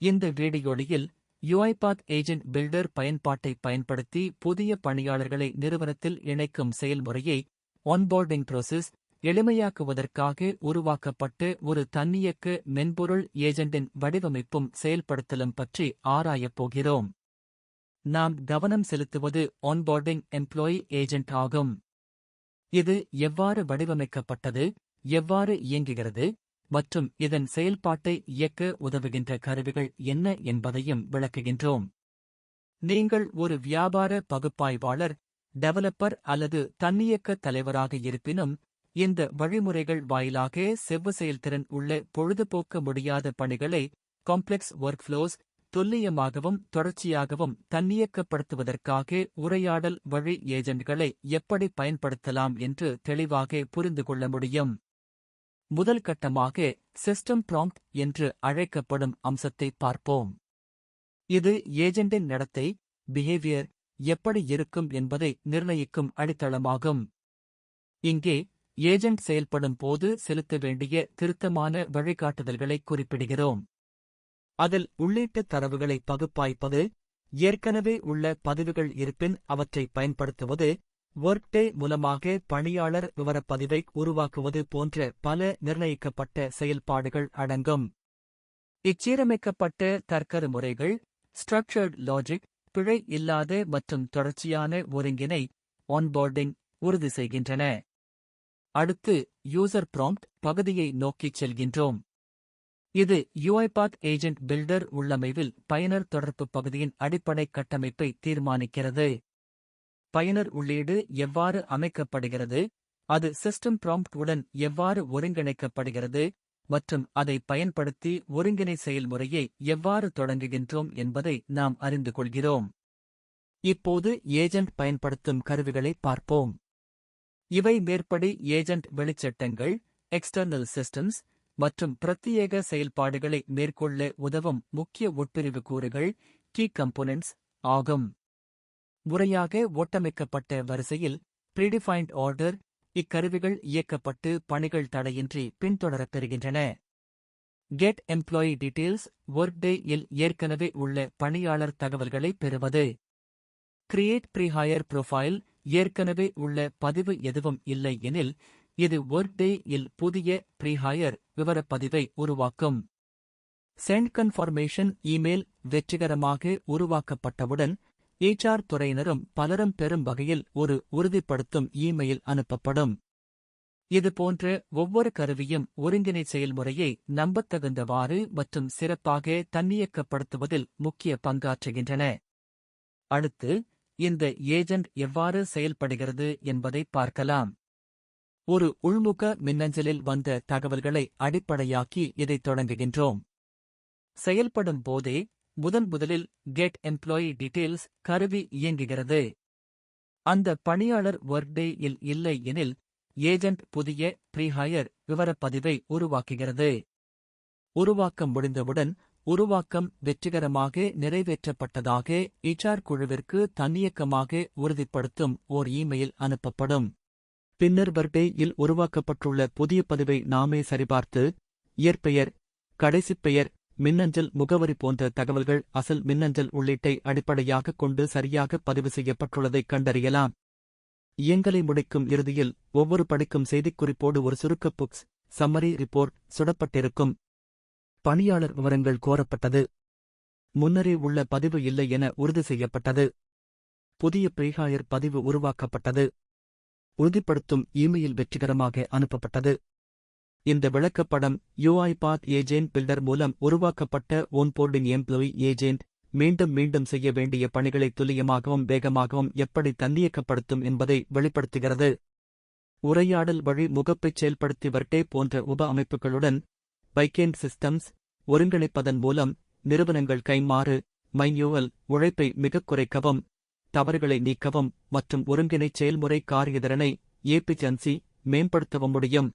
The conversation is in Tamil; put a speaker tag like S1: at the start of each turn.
S1: இந்த வீடியோலியில் யுஐபாத் ஏஜென்ட் பில்டர் பயன்பாட்டை பயன்படுத்தி புதிய பணியாளர்களை நிறுவனத்தில் இணைக்கும் செயல்முறையை ஒன்போர்டிங் ப்ரோசஸ் எளிமையாக்குவதற்காக உருவாக்கப்பட்டு ஒரு தன்னியக்க மென்பொருள் ஏஜெண்டின் வடிவமைப்பும் செயல்படுத்தலும் பற்றி ஆராயப் போகிறோம். நாம் கவனம் செலுத்துவது ஒன்போர்டிங் எம்ப்ளாயி ஏஜென்ட் ஆகும். இது எவ்வாறு வடிவமைக்கப்பட்டது எவ்வாறு இயங்குகிறது மற்றும் இதன் செயல்பாட்டை இயக்க உதவுகின்ற கருவிகள் என்ன என்பதையும் விளக்குகின்றோம். நீங்கள் ஒரு வியாபார பகுப்பாய்வாளர் டெவலப்பர் அல்லது தன்னியக்க தலைவராக இருப்பினும் இந்த வழிமுறைகள் வாயிலாக செவ்வ செயல்திறன் உள்ள பொழுதுபோக்க முடியாத பணிகளை காம்ப்ளெக்ஸ் ஒர்க் ஃப்ளோஸ் துல்லியமாகவும் தொடர்ச்சியாகவும் தன்னியக்கப்படுத்துவதற்காக உரையாடல் வழி ஏஜென்ட்களை எப்படி பயன்படுத்தலாம் என்று தெளிவாக புரிந்து கொள்ள முடியும். முதல் கட்டமாக சிஸ்டம் ப்ராம்ப்ட் என்று அழைக்கப்படும் அம்சத்தை பார்ப்போம். இது ஏஜெண்டின் நடத்தை பிஹேவியர் எப்படி இருக்கும் என்பதை நிர்ணயிக்கும் அடித்தளமாகும். இங்கே ஏஜெண்ட் செயல்படும் போது செலுத்த வேண்டிய திருத்தமான வழிகாட்டுதல்களை குறிப்பிடுகிறோம். அதில் உள்ளீட்டு தரவுகளை பகுப்பாய்ப்பது ஏற்கனவே உள்ள பதிவுகள் இருப்பின் அவற்றை பயன்படுத்துவது ஒர்க்டே மூலமாக பணியாளர் விவரப்பதிவை உருவாக்குவது போன்ற பல நிர்ணயிக்கப்பட்ட செயல்பாடுகள் அடங்கும். இச்சீரமைக்கப்பட்ட தற்கரு முறைகள் ஸ்ட்ரக்சர்ட் லாஜிக் பிழை இல்லாத மற்றும் தொடர்ச்சியான ஒருங்கிணை ஆன்போர்டிங் உறுதி செய்கின்றன. அடுத்து யூசர் ப்ராம்ப்ட் பகுதியை நோக்கிச் செல்கின்றோம். இது யூஐபாத் ஏஜென்ட் பில்டர் உள்ளமைவில் பயனர் தொடர்பு பகுதியின் அடிப்படை கட்டமைப்பை தீர்மானிக்கிறது. பயனர் உள்ளீடு எவ்வாறு அமைக்கப்படுகிறது? அது சிஸ்டம் ப்ராம்ப்ட் உடன் எவ்வாறு ஒருங்கிணைக்கப்படுகிறது? மற்றும் அதை பயன்படுத்தி ஒருங்கிணை செயல்முறையை எவ்வாறு தொடங்குகின்றோம் என்பதை நாம் அறிந்து கொள்கிறோம். இப்போது ஏஜெண்ட் பயன்படுத்தும் கருவிகளை பார்ப்போம். இவை மேற்படி ஏஜென்ட் வெளிச்சட்டங்கள் எக்ஸ்டர்னல் சிஸ்டம்ஸ் மற்றும் பிரத்யேக செயல்பாடுகளை மேற்கொள்ள உதவும் முக்கிய உட்பிரிவு கூறுகள் கீ கம்போனன்ட்ஸ் ஆகும். முறையாக ஓட்டமைக்கப்பட்ட வரிசையில் ப்ரீடிஃபைன்ட் ஆர்டர் இக்கருவிகள் இயக்கப்பட்டு பணிகள் தடையின்றி பின்தொடரப் பெறுகின்றன. கெட் எம்ப்ளாயி டீட்டெயில்ஸ் ஒர்க்டே இல் ஏற்கனவே உள்ள பணியாளர் தகவல்களை பெறுவது. கிரியேட் ப்ரீஹயர் ப்ரொஃபைல் ஏற்கனவே உள்ள பதிவு எதுவும் இல்லை எனில் இது ஒர்க்டே இல் புதிய ப்ரீஹயர் விவரப்பதிவை உருவாக்கும். சென்ட் கன்ஃபர்மேஷன் இமெயில் வெற்றிகரமாக உருவாக்கப்பட்டவுடன் HR துறையினரும் பலரும் பெறும் வகையில் ஒரு உறுதிப்படுத்தும் இமெயில் அனுப்பப்படும். இதுபோன்ற ஒவ்வொரு கருவியும் ஒருங்கிணை செயல்முறையை நம்பத்தகுந்தவாறு மற்றும் சிறப்பாக தன்னியக்கப்படுத்துவதில் முக்கிய பங்காற்றுகின்றன. அடுத்து இந்த ஏஜெண்ட் எவ்வாறு செயல்படுகிறது என்பதை பார்க்கலாம். ஒரு உள்முக மின்னஞ்சலில் வந்த தகவல்களை அடிப்படையாக்கி இதைத் தொடங்குகின்றோம். செயல்படும் போதே முதன் முதலில் கெட் எம்ப்ளாயி டீடெயில்ஸ் கருவி இயங்குகிறது. அந்த பணியாளர் ஒர்க்டே இல் இல்லை எனில் ஏஜென்ட் புதிய ப்ரீஹயர் விவரப்பதிவை உருவாக்குகிறது. உருவாக்கம் முடிந்தவுடன் உருவாக்கம் வெற்றிகரமாக நிறைவேற்றப்பட்டதாக இச்ஆர் குழுவிற்கு தன்னியக்கமாக உறுதிப்படுத்தும் ஓர் இமெயில் அனுப்பப்படும். பின்னர் பர்டே இல் உருவாக்கப்பட்டுள்ள புதிய பதிவை நாமே சரிபார்த்து இயற்பெயர் கடைசிப் பெயர் மின்னஞ்சல் முகவரி போன்ற தகவல்கள் அசல் மின்னஞ்சல் உள்ளீட்டை அடிப்படையாகக் கொண்டு சரியாக பதிவு செய்யப்பட்டுள்ளதைக் கண்டறியலாம். இயங்கலை முடிக்கும் இறுதியில் ஒவ்வொரு படிக்கும் செய்திக்குறிப்போடு ஒரு சுருக்க புக்ஸ் சம்மரி ரிப்போர்ட் சுடப்பட்டிருக்கும். பணியாளர் விவரங்கள் கோரப்பட்டது. முன்னரே உள்ள பதிவு இல்லை என உறுதி செய்யப்பட்டது. புதிய பிரீஹாயர் பதிவு உருவாக்கப்பட்டது. உறுதிப்படுத்தும் இமெயில் வெற்றிகரமாக அனுப்பப்பட்டது. இந்த விளக்கப்படம் யூஐபாத் ஏஜென்ட் பில்டர் மூலம் உருவாக்கப்பட்ட ஓன்போர்டிங் எம்ப்ளாயி ஏஜென்ட் மீண்டும் மீண்டும் செய்ய வேண்டிய பணிகளை துல்லியமாகவும் வேகமாகவும் எப்படி தன்னியக்கப்படுத்தும் என்பதை வெளிப்படுத்துகிறது. உரையாடல் வழி முகப்பைச் செயல்படுத்தி வர்டே போன்ற உப அமைப்புகளுடன் பைக்கேண்ட் சிஸ்டம்ஸ் ஒருங்கிணைப்பதன் மூலம் நிறுவனங்கள் கைமாறு மைன்யூவல் உழைப்பை மிகக் குறைக்கவும் தவறுகளை நீக்கவும் மற்றும் ஒருங்கிணைச் செயல்முறை காரியதிறனை ஏபிஜன்சி மேம்படுத்தவும் முடியும்.